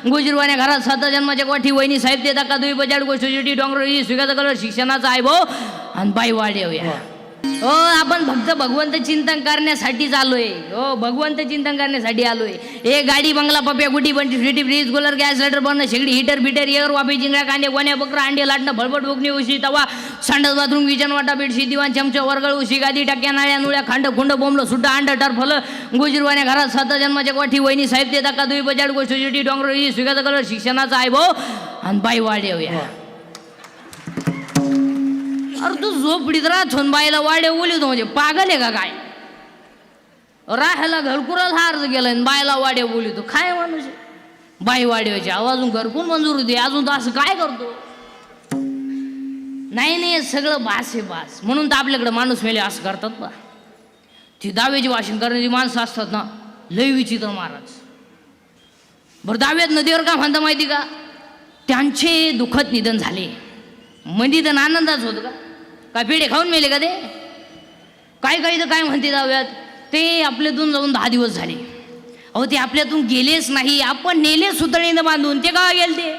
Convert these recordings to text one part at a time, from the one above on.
गुजरवाने घरात सात जन्माच्या कोठी वहिनी साहेब देता का? दुई बजाड गोष्टी डोंगर स्वीकार कलर शिक्षणाचा आहे भाऊ. आणि बाई वाढवूया हो आपण फक्त भगवंत चिंतन करण्यासाठीच आलोय हो भगवंत चिंतन करण्यासाठी आलोय. हे गाडी बंगला पप्या गुटी बंटी फ्रिटी फ्रीज कूलर गॅस सिलेंडर बनणं शेगडी हिटर बिटर एअर वापी जिंगळ्या कांदे गोण्या बकरा अंडे लाटणं भडभड बुकणी उशी तवा संडास बाथरूम किचन वाटा बेडशी दिवाण चमचा वरगळ उशी गादी टाक्या नाळ्या नुळ्या खांड खुंड बोंबलं सुद्धा अंड टरफल गुजरवाने घरात सात जन्माच्या कोठी वहिनी साहेब ते का दुई बजाड गोष्टी डोंगर स्वीकार कलर शिक्षणाचा आहे भाऊ. आणि बाई वाढवूया हो, हो. अरे तू झोपडीत राहतो बाईला वाडे बोलितो म्हणजे पागल आहे का काय? राहायला घरकुराच हार गेलाय आणि बायला वाड्या बोलितो काय माणूस बाई वाड्याची अजून घरकून मंजूर होते. अजून तर असं काय करतो? नाही नाही सगळं बास आहे बास. म्हणून तर आपल्याकडे माणूस मेले असं करतात बा. ती दाव्याची वाशिंग करणारी माणसं असतात ना लय विचित्र महाराज. बरं दाव्यात नदीवर का म्हणता माहिती का? त्यांचे दुःखद निधन झाले. म्हणजे तर आनंदाच होत का? काय पेढे खाऊन मेले का ते? काय काही तर काय म्हणते जाऊयात? ते आपल्यातून जाऊन दहा दिवस झाले. अहो ते आपल्यातून गेलेच नाही. आपण नेले सुतळीनं बांधून. ते का गेले ते?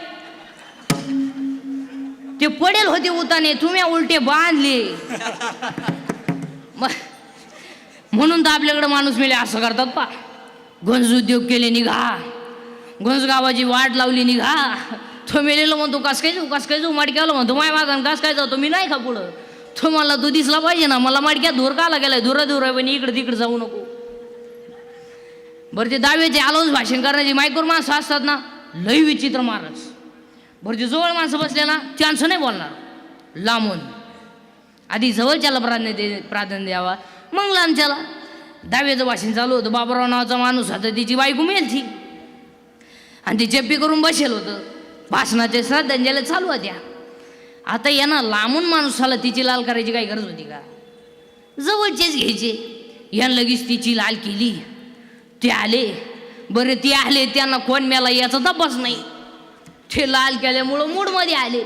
ते पडेल होते उताने. तुम्ही उलटे बांधले. म्हणून तर आपल्याकडे माणूस मेले असं करतात पा. गंज उद्योग केले निघा. गंज गावाची वाट लावली निघा. तो मेलेलो म्हणतो कस काय जाऊ? कस काय जाऊ? माडक्याला म्हणतो माय मागन कस काय जातो मी नाही का पुढं? तो मला तो दिसला पाहिजे ना. मला माडक्यात धूर काला गेलाय धुरा धुर पण इकडे तिकडे जाऊ नको. बरं ते दावेचे आलोच भाषण करण्याची मायकोर माणसं असतात ना लय विचित्र महाराज. बरं जे जवळ माणसं बसले ना त्यांचं नाही बोलणार. लांबून. आधी जवळच्याला प्राधान्य दे प्राधान्य द्यावा. मग लांबच्याला. दाव्याचं भाषण चालू होतं. बाबराव नावाचा माणूस होता. तिची बायको मेलची आणि ती चेप्पी करून बसेल होतं. भाषणाचे श्रद्धांजली चालू होत्या. आता यांना लांबून माणूसाला तिची लाल करायची काही गरज होती का? जवळचेच घ्यायचे. यानं लगेच तिची लाल केली. ते आले. बरं ते आले त्यांना कोण मेला याचा तपास नाही. ते लाल केल्यामुळं मूडमध्ये आले.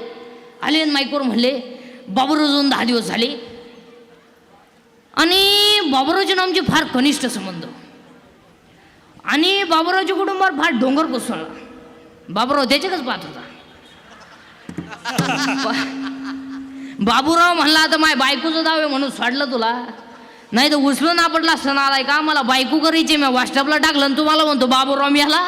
आले आणि माईकवर म्हणले बाबरोजून दहा दिवस झाले. आणि बाबूरावचे आमचे फार कनिष्ठ संबंध. आणि बाबूरावच्या कुटुंबावर फार डोंगर कोसळला. बाबराव त्याच्याकच पाहत होता. बाबूराव म्हणला तर माय बायकोचं जावे म्हणून सोडलं तुला. नाही तर उचलून ना पडला असताना आलाय का? मला बायको करायची मी व्हॉट्सअपला टाकलं आणि तुम्हाला म्हणतो बाबूराव याला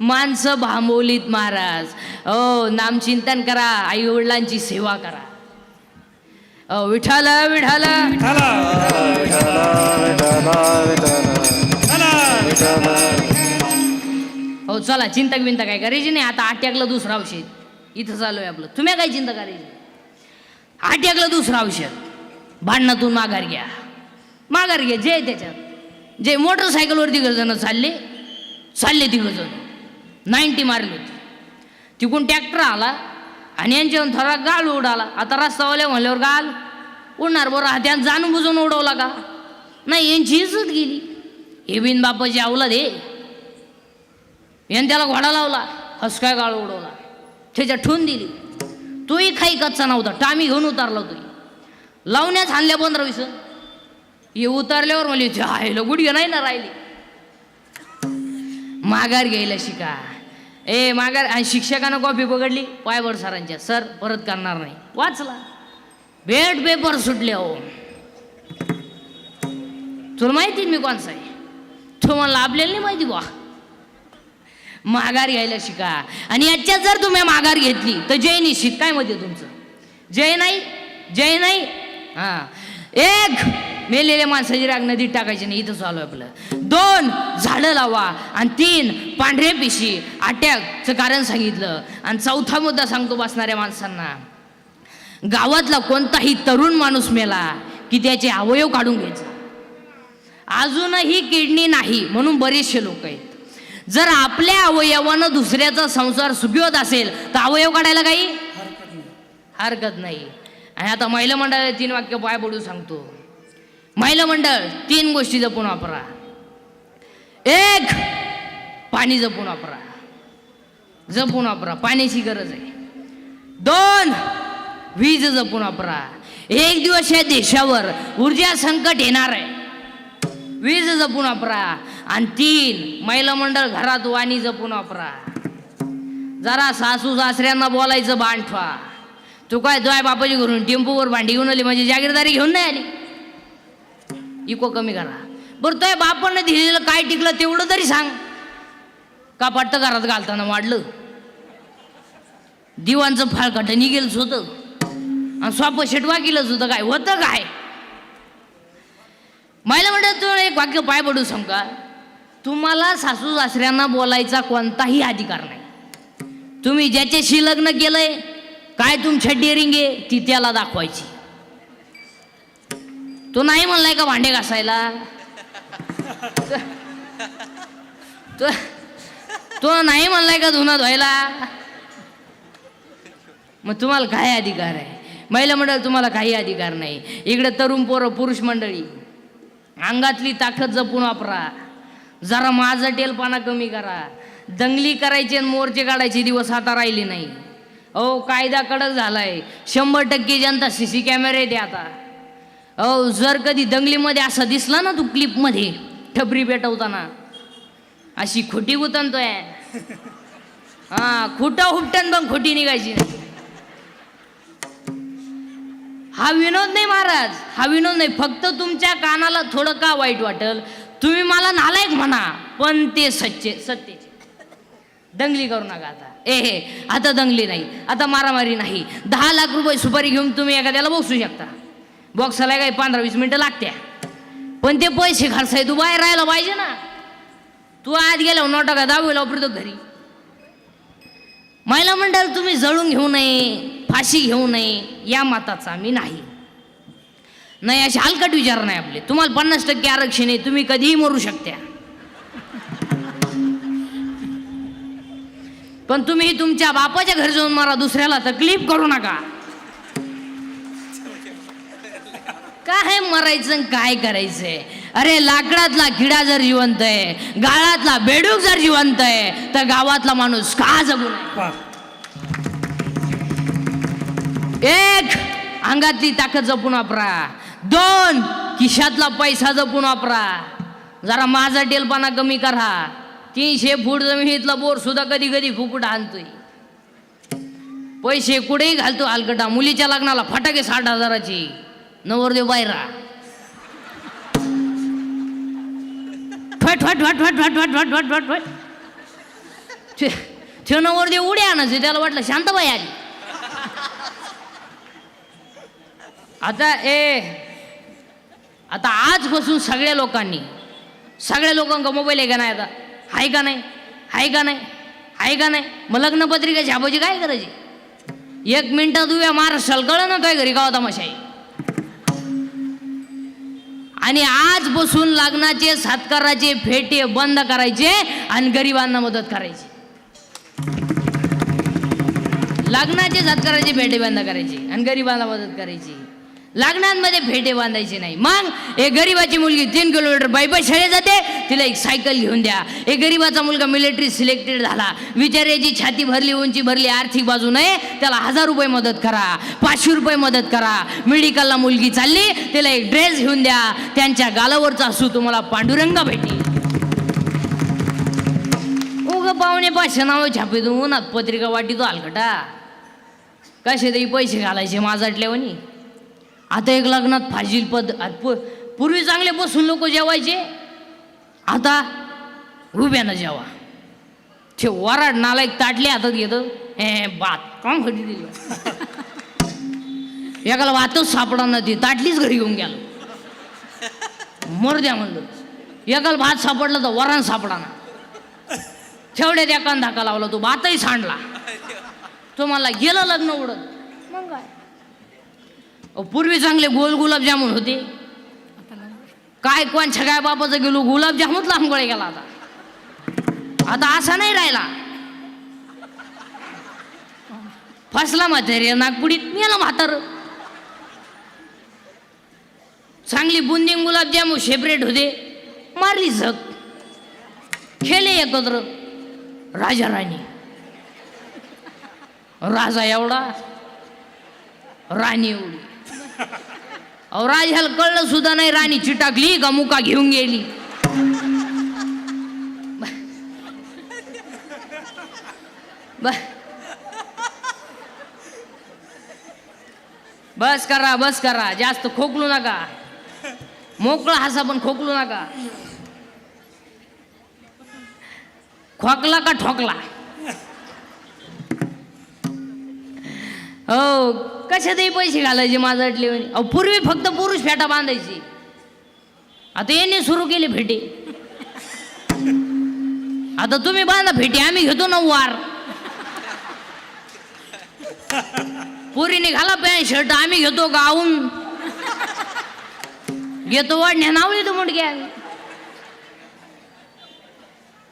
माणसं भांबवलीत महाराज. हो नामचिंतन करा. आई वडिलांची सेवा करा. अ, विठाल विठाल हो चला चिंता बिंता काय करायची नाही आता आट्याकला दुसरं औषध. इथं चालू आहे आपलं. तुम्ही काय चिंता करायची आट्याकला दुसरं औषध. भांडणातून माघार घ्या. माघार घ्या जे त्याच्यात. जे मोटरसायकलवर तिघ चालले चालले तिघ जण नाईन्टी मारली होती. तिकून ट्रॅक्टर आला आणि यांच्यावर थोडा गाळ उडाला. आता रस्तावाल्या म्हणल्यावर गाल उडणार बरं. हा त्यात जाणून बुजून उडवला का? नाही यांची इज्जत गेली. हे बिन बापाची अवलाद हे याने त्याला घोडा लावला हसकाय गाळ उडवला. त्याच्या ठून दिली. तोही काही कच्चा नव्हता टामी घेऊन उतारला तोही. लावण्याच आणल्या पंधरा वीस. हे उतारल्यावर मला जायला गुडघे नाही ना राहिली. माघार घ्यायला शिका. ए माघार आणि शिक्षकानं कॉफी पकडली पायवर सरांच्या. सर परत करणार नाही. वाचला. भेट पेपर सुटले हो तुला माहिती मी कोणसा आहे? तू मला आपल्याला नाही माहिती बा माघार घ्यायला शिका. आणि याच्यात जर तुम्ही माघार घेतली तर जय निश्चित. काय मध्ये तुमचं? जय नाही जय नाही. हा. एक मेलेल्या माणसाची राग नदीत टाकायची नाही. इथं चालू आहे आपलं. दोन झाडं लावा. आणि तीन पांढरे पिशी. अटॅकचं कारण सांगितलं. आणि चौथा मुद्दा सांगतो बसणाऱ्या माणसांना. गावातला कोणताही तरुण माणूस मेला की त्याचे अवयव काढून घ्यायचा. अजूनही किडनी नाही म्हणून बरेचसे लोक आहेत. जर आपल्या अवयवानं दुसऱ्याचा संसार सुखी होत असेल तर अवयव काढायला काही हरकत नाही. आणि आता महिला मंडळ तीन वाक्य पाय पडू सांगतो. महिला मंडळ तीन गोष्टी जपून वापरा. एक पाणी जपून वापरा. जपून वापरा पाण्याची गरज आहे. दोन वीज जपून वापरा. एक दिवस या देशावर ऊर्जा संकट येणार आहे. वीज जपून वापरा. आणि तीन महिला मंडळ घरात वाणी जपून वापरा. जरा सासू सासऱ्यांना बोलायचं बांठवा. तू काय तुझ्या बापाची घरून टेम्पूवर भांडी घेऊन आली म्हणजे जागीरदारी घेऊन नाही आली? इको कमी करा. बरं तोय बापानं दिलेलं काय टिकलं तेवढं तरी सांग. का पट्ट घरात घालताना वाढलं? दिवांचं फाळकट निघेलच होतं आणि स्वाप शेटवा केलंच होतं काय? होतं काय? महिला म्हणतात तू एक वाक्य पाय पडू समका तुम्हाला सासू सासऱ्यांना बोलायचा कोणताही अधिकार नाही. तुम्ही ज्याच्याशी लग्न केलंय काय तुमच्या डेअरिंग आहे ती त्याला दाखवायची. तो नाही म्हणलाय का भांडे घासायला? तो तो नाही म्हणलाय का धुणं धुवायला? मग तुम्हाला काय अधिकार आहे? महिला मंडळ तुम्हाला काही अधिकार नाही. इकडे तरुण पोरं पुरुष मंडळी अंगातली ताकद जपून वापरा. जरा माझं टेलपणा कमी करा. दंगली करायची आणि मोर्चे काढायचे दिवस आता राहिले नाही. अहो कायदा कडक झालाय. शंभर टक्के जनता सी सी कॅमेरे दे आता. अहो जर कधी दंगलीमध्ये असं दिसला ना तू क्लिपमध्ये ठबरी पेटवताना. अशी खोटी गुतनतोय हा खोटा हुपटन पण खोटी निघायची हा विनोद नाही महाराज. हा विनोद नाही. फक्त तुमच्या कानाला थोडं का वाईट वाटेल? तुम्ही मला नालायक म्हणा पण ते सच्चे सत्तेचे. दंगली करू नका आता. ए हे आता दंगली नाही आता मारामारी नाही. दहा लाख रुपये सुपारी घेऊन तुम्ही एखाद्याला बसू शकता. बॉक्सला काही पंधरा वीस मिनटं लागत्या. पण ते पैसे खर्चाय तू बाहेर राहायला पाहिजे ना. तू आत गेल्यावर नोटा का दहावीला वापरतो घरी. महिला मंडळ तुम्ही जळून घेऊ नये फाशी घेऊ नये या मताचा मी नाही. नाही असे हलकट विचार नाही आपले. तुम्हाला पन्नास टक्के आरक्षण आहे तुम्ही कधीही मरू शकत्या पण तुम्ही तुमच्या बापाच्या घरी जाऊन मारा दुसऱ्याला तकलीफ करू नका. काय मरायचं काय करायचंय? अरे लाकडातला किडा जर जिवंत आहे गाळातला बेडूक जर जिवंत आहे तर गावातला माणूस का जगू एक अंगातली ताकद जपून वापरा. दोन खिशातला पैसा जपून वापरा. जरा माझा डेलपणा कमी करा. तीनशे फूट जमिनीतला बोर सुद्धा कधी कधी फुकुट आणतोय. पैसे कुठेही घालतो अलकटा मुलीच्या लग्नाला फटाके साठ हजाराची. नवरदेव बायरा फट फट फट फट फट फट फट फट फट फट. ते नवरदेव उड्या आणायचे. त्याला वाटलं शांताबाई आली. आता ए आता आजपासून सगळ्या लोकांनी सगळ्या लोकांका मोबाईल आहे का नाही आता? आहे का नाही? आहे का नाही? आहे का नाही? मग लग्नपत्रिका छापायची काय करायची? एक मिनटात उभ्या महाराष्ट्राला कळ ना काय घरी गावा तमाशा आणि आजपासून लग्नाचे सत्काराचे फेटे बंद करायचे आणि गरिबांना मदत करायची. लग्नाचे सत्काराचे फेटे बंद करायचे आणि गरिबांना मदत करायची. लग्नांमध्ये भेटे बांधायचे नाही. मग एक गरीबाची मुलगी तीन किलोमीटर बायपाय शाळेत जाते तिला एक सायकल घेऊन द्या. एक गरीबाचा मुलगा मिलिटरी सिलेक्टेड झाला. विचारायची छाती भरली उंची भरली आर्थिक बाजू नये त्याला हजार रुपये मदत करा पाचशे रुपये मदत करा. मेडिकलला मुलगी चालली तिला एक ड्रेस घेऊन द्या. त्यांच्या गालावरचा असू तुम्हाला पांडुरंग भेटी उग पाहुणे पाचशे नाव छापेतून उन्हात पत्रिका वाटी तो हलकटा कसे तरी पैसे घालायचे माझाटल्यावानी आता एक लग्नात फाजील पद पूर्वी चांगले बसून लोक जेवायचे. आता उभ्यानं जेवा. ते वराड नालायक ताटले हातात घेतं. हे बात. काम कधी दिली एकाला वातच सापडा ना ती. ताटलीच घरी घेऊन गेलो. मर द्या म्हणलं. एकाला भात सापडला तर वरण सापडा ना. तेवढ्यात एकान धाका लावला. तो भातही सांडला. तो मला गेलं लग्न उडत. पूर्वी चांगले गोल गुलाबजामुन होते. काय कोण काय बापाचं गेलो गुलाबजामुनच लांब गेला आता. आता असा नाही राहिला. फसला म्हातारी नागपुडीत नेला म्हातार. चांगली बुंदिंग गुलाबजामून सेपरेट होते. मारली झक. खेळले एकत्र. राजा राणी. राजा एवढा. राणी एवढी. अहो राजाला कळलं सुद्धा नाही राणी चिटाकली का मुका घेऊन गेली. बस करा बस करा जास्त खोकलू नका. मोकळा हसा पण खोकलू नका. खोकला का ठोकला? हो कशातही पैसे घालायचे माझं अटले म्हणे. अहो पूर्वी फक्त पुरुष फेटा बांधायची. आता यांनी सुरू केली फेटे. आता तुम्ही बांधा फेटे आम्ही घेतो ना वार. पुरीने घाला पॅन्ट शर्ट आम्ही घेतो गाऊन. घेतो वाढण्या नाव येतो मुडके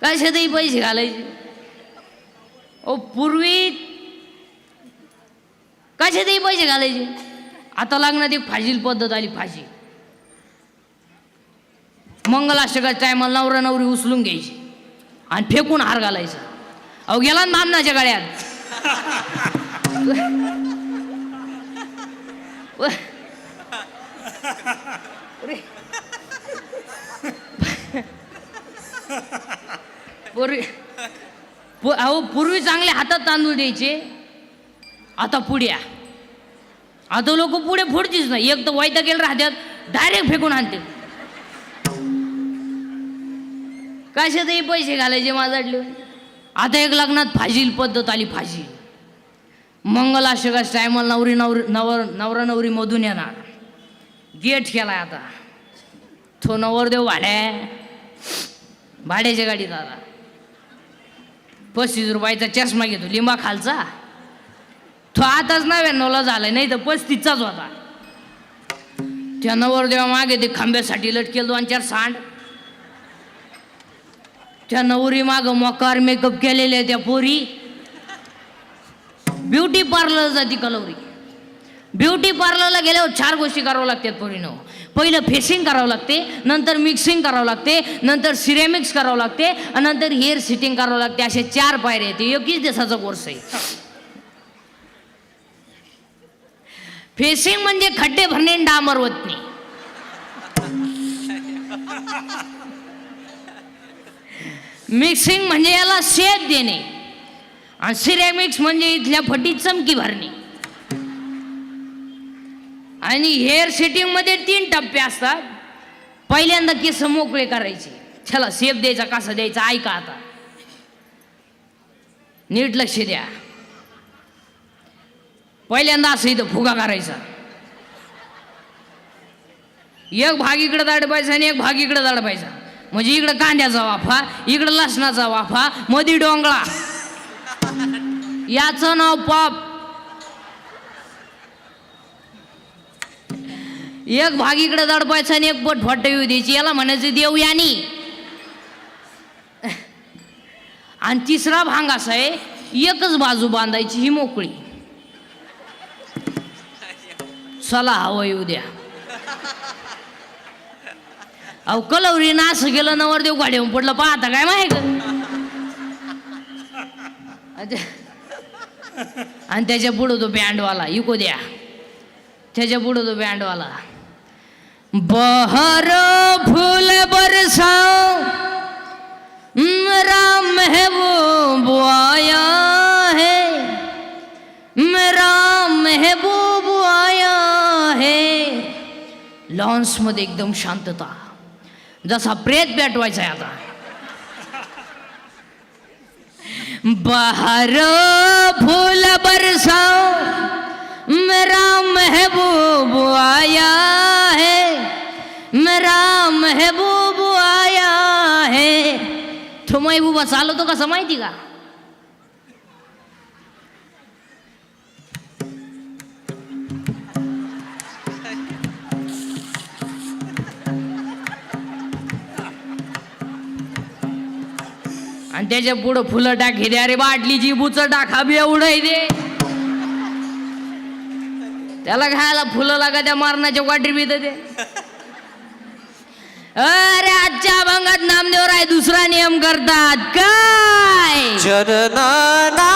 कशातही पैसे घालायचे. ओ पूर्वी कशातही पैसे घालायचे. आता लग्नात एक फाजील पद्धत आली फाजी मंगलाष्टकाच्या टायमाला नवरा नवरी उचलून घ्यायची. आणि फेकून हार घालायचा. अहो गेला ना मामनाच्या गळ्यात. पूर्वी पु- अहो पूर्वी चांगले हातात तांदूळ द्यायचे. आता पुड्या आता लोक पुढे फोडतीच नाही. एक तर वायदा केलं राहतात डायरेक्ट फेकून आणते. कशातही पैसे घालायचे माझाडले आता एक लग्नात फाजील पद्धत आली फाजील मंगलाष्टकाच टायमाला नवरी नवरी नवर नवरा नवरी मधून येणार. गेट केलाय आता. तो नवरदेव भाड्या भाड्याच्या गाडीत आता पस्तीस रुपयाचा चष्मा घेतो. लिंबा खालचा. तो आताच नव्याण्णवला झालाय नाही तर पस्तीसचाच होता. त्या नवरदेवा मागे ते खांब्यासाठी लटकेल दोन चार सांड. त्या नवरी माग मोकार मेकअप केलेल्या त्या पोरी. ब्युटी पार्लर जाती कलवरी ब्युटी पार्लरला गेल्यावर चार गोष्टी करावं लागतात पोरीनं. पहिलं फेसिंग करावं लागते नंतर मिक्सिंग करावं लागते नंतर सिरेमिक्स करावं लागते आणि नंतर हेअर सिटिंग करावं लागते. असे चार पायऱ्या आहेत. एकीच दिवसाचा कोर्स आहे. फेसिंग म्हणजे खड्डे भरणे आणि डांबर वतणे मिक्सिंग म्हणजे याला शेप देणे. आणि सिरेमिक्स म्हणजे इथल्या फटीत चमकी भरणे. आणि हेअर सेटिंगमध्ये तीन टप्पे असतात. पहिल्यांदा केस मोकळे करायचे. चला शेप द्यायचा कसा द्यायचा ऐका आता. नीट लक्ष द्या. पहिल्यांदा असं इथं फुगा करायचा. एक भाग इकडं दाडपायचा आणि एक भाग इकडं दाडपायचा. म्हणजे इकडं कांद्याचा वाफा इकडं लसणाचा वाफा मधी डोंगळा. याचं नाव पाप. एक भाग इकडं दडपायचा आणि एक बोट फट येऊ द्यायची. याला म्हणायचं देव यानी. आणि तिसरा भांग असा आहे एकच बाजू बांधायची ही मोकळी. चला हवं येऊ द्या. अहो कलवरीनं असं गेलं नवरदेव गाडीवर पडलं पाहता काय माहिती? आणि त्याच्या पुढं तो बँडवाला इको द्या. त्याच्या पुढं तो बँडवाला बहर फूल बरसाओ राम है आया है लॉन्समध्ये एकदम शांतता. जसा प्रेत आहे आता. बाहर फूल बरसाओ मेरा महबूब आया है मेरा महबूब आया है. तो महबूबा चालवतो कसं माहिती का? आणि त्याच्या पुढं फुलं टाकी दे. अरे बाटलीची बुच टाका बी एवढं दे. त्याला खायला फुलं लागा त्या मारण्याच्या वाटी बी ते अरे आजच्या अभंगात नामदेव राय दुसरा नियम करतात. काय? चरणाना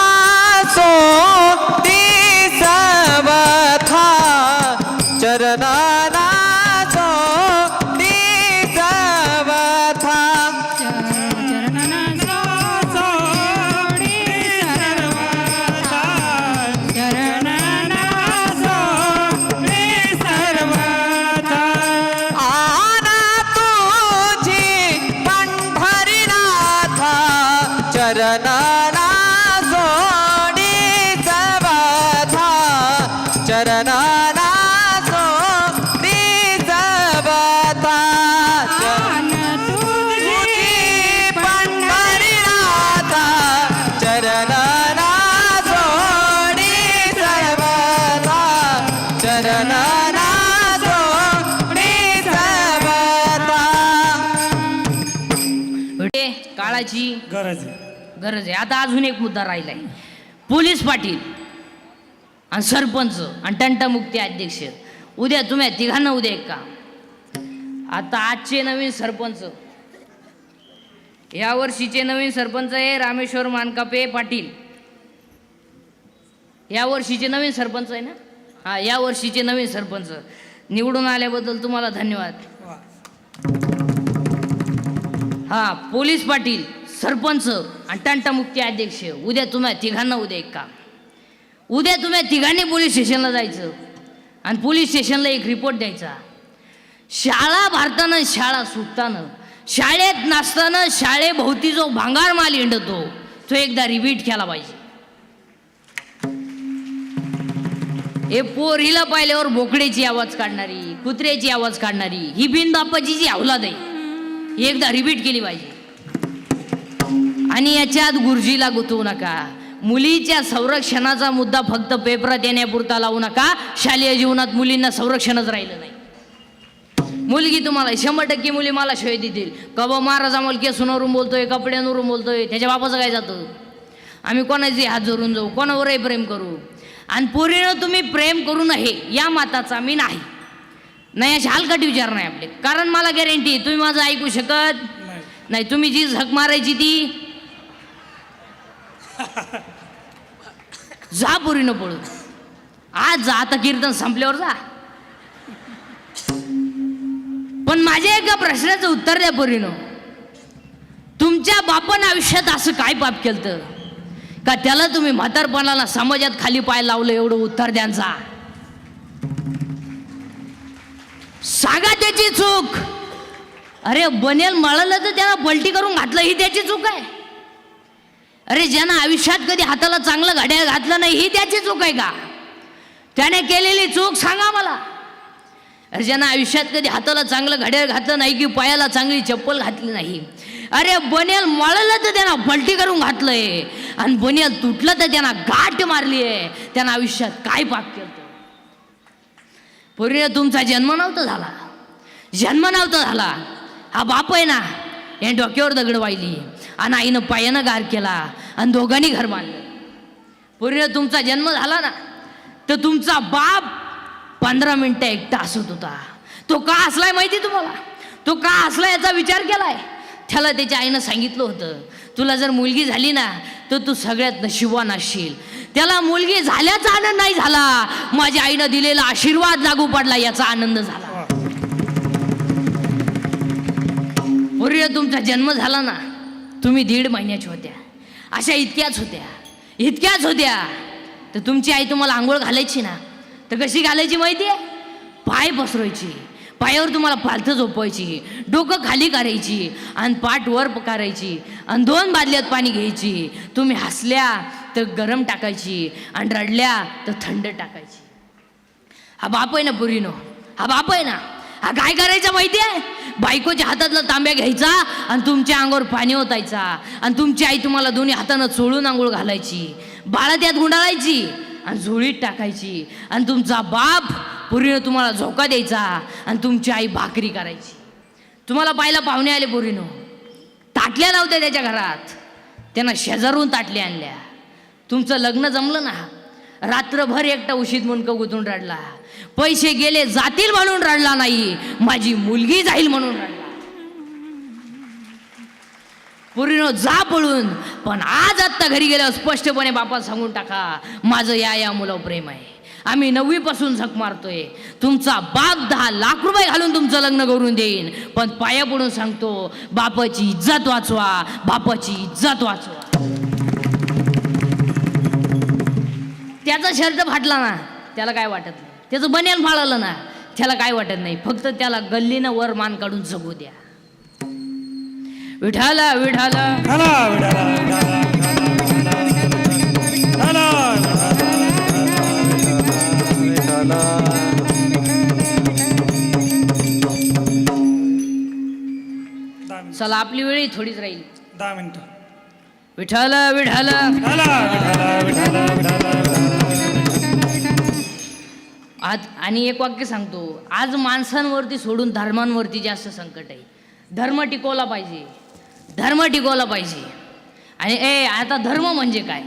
काळाची गरज आहे. गरज आहे. आता अजून एक मुद्दा राहिलाय. पोलीस पाटील आणि सरपंच आणि तंटामुक्ती अध्यक्ष. उद्या तुम्ही तिघांना उद्या एक का आता आजचे नवीन सरपंच. या वर्षीचे नवीन सरपंच आहे रामेश्वर मानकापे पाटील. या वर्षीचे नवीन सरपंच आहे ना? हा या वर्षीचे नवीन सरपंच. निवडून आल्याबद्दल तुम्हाला धन्यवाद. हा पोलीस पाटील सरपंच आणि तंटामुक्ती अध्यक्ष. उद्या तुम्ही तिघांना उद्या एक काम. उद्या तुम्ही तिघांनी पोलीस स्टेशनला जायचं आणि पोलीस स्टेशनला एक रिपोर्ट द्यायचा. शाळा भारतानं शाळा सुटताना शाळेत नसताना शाळेभोवती जो भांगार माल हिंडतो तो एकदा रिपीट केला पाहिजे. हे पोरीला पाहिल्यावर बोकड्याची आवाज काढणारी कुत्र्याची आवाज काढणारी ही बिनबापाची जी अवलाद आहे. एकदा रिपीट केली पाहिजे. आणि याच्यात गुरुजीला गुंतवू नका. मुलीच्या संरक्षणाचा मुद्दा फक्त पेपरात येण्यापुरता लावू नका. शालेय जीवनात मुलींना संरक्षणच राहिलं नाही. मुलगी तुम्हाला शंभर टक्के मुली मला शिवाय देतील. कबा महाराज आम्हाला केसूनवरून बोलतोय कपड्यांवरून बोलतोय त्याच्या बापाचं काय जातं? आम्ही कोणाचे हात जोडून जाऊ? कोणावरही प्रेम करू? आणि पोरीनं तुम्ही प्रेम करू नये या माताचा मी नाही. नाही असे हलकट विचार नाही आपले. कारण मला गॅरंटी तुम्ही माझं ऐकू शकत नाही. तुम्ही जी झक मारायची ती जा पुरीनं पळून. आज जा आता कीर्तन संपल्यावर जा. पण माझ्या एका प्रश्नाचं उत्तर द्या पोरीनं. तुमच्या बापानं आयुष्यात असं काय पाप केलं का त्याला तुम्ही म्हातारपणाला समाजात खाली पाय लावलं एवढं उत्तर द्यांचा सांगा त्याची चूक. अरे बनेल मळलं तर त्याला पलटी करून घातलं ही त्याची चूक आहे. अरे ज्यानं आयुष्यात कधी हाताला चांगलं घड्याळ घातलं नाही ही त्याची चूक आहे का? त्याने केलेली चूक सांगा मला. अरे ज्यानं आयुष्यात कधी हाताला चांगलं घड्याळ घातलं नाही की पायाला चांगली चप्पल घातली नाही. अरे बनेल मळलं तर त्यांना पलटी करून घातलंय. आणि बनेल तुटलं तर त्यांना गाठ मारली आहे त्यानं आयुष्यात काय पाप केलं? पूर्वी तुमचा जन्म नव्हता झाला. जन्म नव्हता झाला. हा बाप आहे ना या डोक्यावर दगड वाहिली. आणि आईनं पायानं गार केला आणि दोघांनी घर बांधलं पूर्वी तुमचा जन्म झाला ना तर तुमचा बाप पंधरा मिनटं एकटा असत होता. तो का असलाय माहिती तुम्हाला? तो का असला याचा विचार केलाय? त्याला त्याच्या आईनं सांगितलं होतं. तुला जर मुलगी झाली ना तर तू सगळ्यात नशिबवान असशील. त्याला मुलगी झाल्याचा आनंद नाही झाला. माझ्या आईनं दिलेला आशीर्वाद लागू पडला याचा आनंद झाला. वा. पूर्वी तुमचा जन्म झाला ना तुम्ही दीड महिन्याच्या होत्या. अशा इतक्याच होत्या. इतक्याच होत्या. तर तुमची आई तुम्हाला आंघोळ घालायची ना तर कशी घालायची माहिती आहे पाय पसरवायची. पायावर तुम्हाला पालथं झोपवायची डोकं खाली करायची आणि पाठ वर करायची आणि दोन बादल्यात पाणी घ्यायची. तुम्ही हसल्या तर गरम टाकायची आणि रडल्या तर थंड टाकायची. हा बाप आहे ना पुरीनो? हा बाप आहे ना? हा काय करायचा माहिती आहे? बायकोच्या हातातला तांब्या घ्यायचा आणि तुमच्या अंगावर पाणी ओतायचा आणि तुमची आई तुम्हाला दोन्ही हातानं चोळून आंघोळ घालायची. बाळा त्यात गुंडाळायची आणि झोळीत टाकायची. आणि तुमचा बाप पुरीनं तुम्हाला झोका द्यायचा आणि तुमची आई भाकरी करायची. तुम्हाला पाहिला पाहुणे आले पुरीनं. ताटल्या नव्हत्या त्याच्या घरात. त्यांना शेजारून ताटल्या आणल्या. तुमचं लग्न जमलं ना? रात्रभर एकटा उशीत मुंडकं गुंतून रडला. पैसे गेले जातील म्हणून रडला नाही. माझी मुलगी जाईल म्हणून रडला. पुरीनो जा पळून. पण आज आत्ता घरी गेल्यावर स्पष्टपणे बापा सांगून टाका माझं या या मुलं प्रेम आहे. आम्ही नववीपासून झक मारतोय. तुमचा बाप दहा लाख रुपये घालून तुमचं लग्न करून देईन. पण पाया पडून सांगतो बापाची इज्जत वाचवा बापाची इज्जत वाचवा. त्याचा शर्ट फाटला ना त्याला काय वाटत नाही. त्याचं बनेल फाळलं ना त्याला काय वाटत नाही. फक्त त्याला गल्लीनं वर मान काढून जगू द्या. विठाला विठाला विठाला चला आपली वेळही थोडीच राहील. दहा मिनिटं. विठाला विठाला हला विठाला विठाला विठाला आज आणि एक वाक्य सांगतो. आज माणसांवरती सोडून धर्मांवरती जास्त संकट आहे. धर्म टिकवला पाहिजे. धर्म टिकवला पाहिजे. आणि ए आता धर्म म्हणजे काय?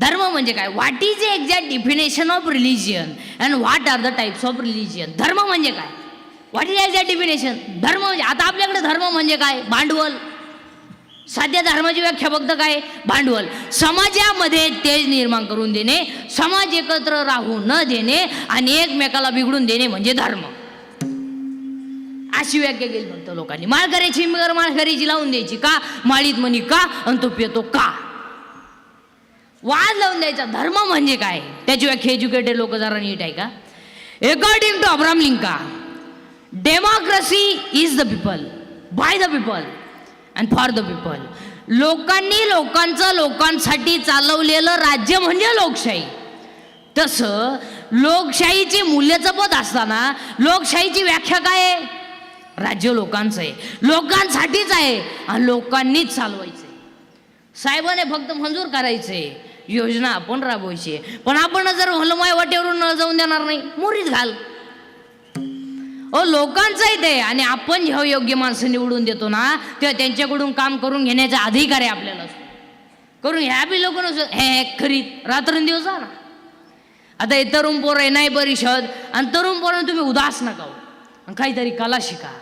धर्म म्हणजे काय? What is exact definition of religion and what are the types of religion धर्म म्हणजे काय? व्हॉट इज एक्झॅक्ट डिफिनेशन धर्म म्हणजे आता आपल्याकडे धर्म म्हणजे काय? भांडवल. साध्या धर्माची व्याख्या फक्त काय? भांडवल. समाजामध्ये तेज निर्माण करून देणे समाज एकत्र राहू न देणे आणि एकमेकाला बिघडून देणे म्हणजे धर्म. अशी व्याख्या केली म्हणतो लोकांनी. माळकऱ्याची मिगर माळकऱ्याची लावून द्यायची का? माळीत म्हणी का? आणि तो पितो का? वाद लावून द्यायचा. धर्म म्हणजे काय? त्याची व्याख्या एज्युकेटेड लोक जरा नीट आहे का according to Abraham Lincoln democracy is the people by the people and for the people लोकांनी लोकांचं लोकांसाठी चालवलेलं राज्य म्हणजे लोकशाही. तसं लोकशाहीची मूल्यचं पद असताना लोकशाहीची व्याख्या काय आहे? राज्य लोकांचं आहे. लोकांसाठीच आहे आणि लोकांनीच चालवायचं आहे साहेबाने फक्त मंजूर करायचे योजना आपण राबवायची पण आपण जर हलमाय वाटेवरून न जाऊन देणार नाही मोरीत घाल. अ लोकांचं ते आणि आपण जेव्हा योग्य माणसं निवडून देतो ना तेव्हा त्यांच्याकडून काम करून घेण्याचा अधिकार आहे आपल्याला. करून ह्या बी लोक नसतो हे खरी रात्रंदिवस जा ना. आता हे तरुण पोर आहे नाही परिषद आणि तरुण पोरांना तुम्ही उदास नका हो. आणि काहीतरी कला शिका.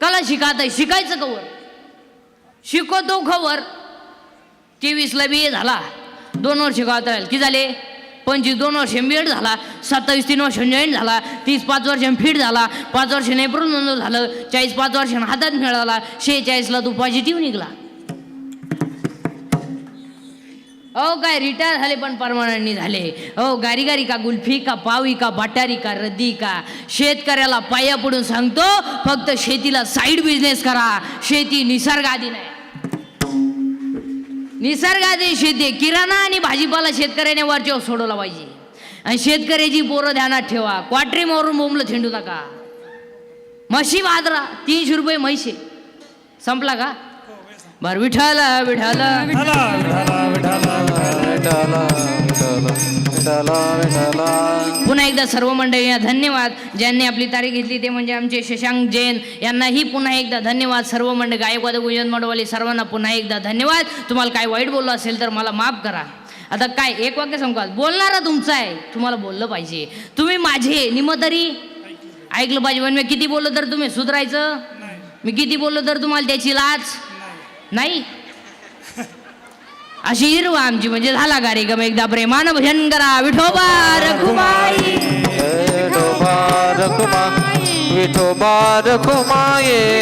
कला शिका आता शिकायचं कवर. शिकवतो खबर. तेवीसला बी ए झाला. दोन वर्ष गावात राहील. किती झाले? पंचवीस. दोन वर्ष बी एड झाला. सत्तावीस. तीन वर्ष जॉईन झाला. तीस पाच वर्ष फिट झाला. पाच वर्ष एप्रिल नोंद झालं. चाळीस पाच वर्ष हातात मिळाला. शेहेचाळीसला तू पॉझिटिव्ह निघला. अहो काय रिटायर झाले पण परमानंटनी झाले. अहो गारी गारी का गुल्फी का पावी का बाटारी का रद्दी का? शेतकऱ्याला पाया पडून सांगतो फक्त शेतीला साईड बिझनेस करा. शेती निसर्गादी नाही निसर्गाधीन शेती. किराणा आणि भाजीपाला शेतकऱ्याने वरच्यावर सोडवला पाहिजे. आणि शेतकऱ्याची पोरं ध्यानात ठेवा. क्वाटरी मारून बोंबलं थेंडू नका. म्हशी भादरा तीनशे रुपये म्हैसे संपला का? बर विठाला विठाला हला विठाला विठाला पुन्हा एकदा सर्व मंडळींना धन्यवाद. ज्यांनी आपली तारीख घेतली ते म्हणजे आमचे शशांक जैन. यांनाही पुन्हा एकदा धन्यवाद. सर्व मंडळ गायकवाद गुजन मंडळवाले सर्वांना पुन्हा एकदा धन्यवाद. तुम्हाला काय वाईट बोललो असेल तर मला माफ करा. आता काय एक वाक्य सांगू का? बोलणारा तुमचा आहे. तुम्हाला बोललं पाहिजे. तुम्ही माझे निम तरी? ऐकलं पाहिजे. पण मी किती बोललो तर तुम्ही सुधरायचं? मी किती बोललो तर तुम्हाला त्याची लाच? नाही? अशी हिरवा आमची म्हणजे झाला कार्यक्रम एकदा प्रेमानं भजन करा विठोबा रखुमाई. विठोबा रखुमा विठोबा रखुमाये.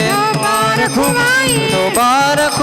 विठोबा रखु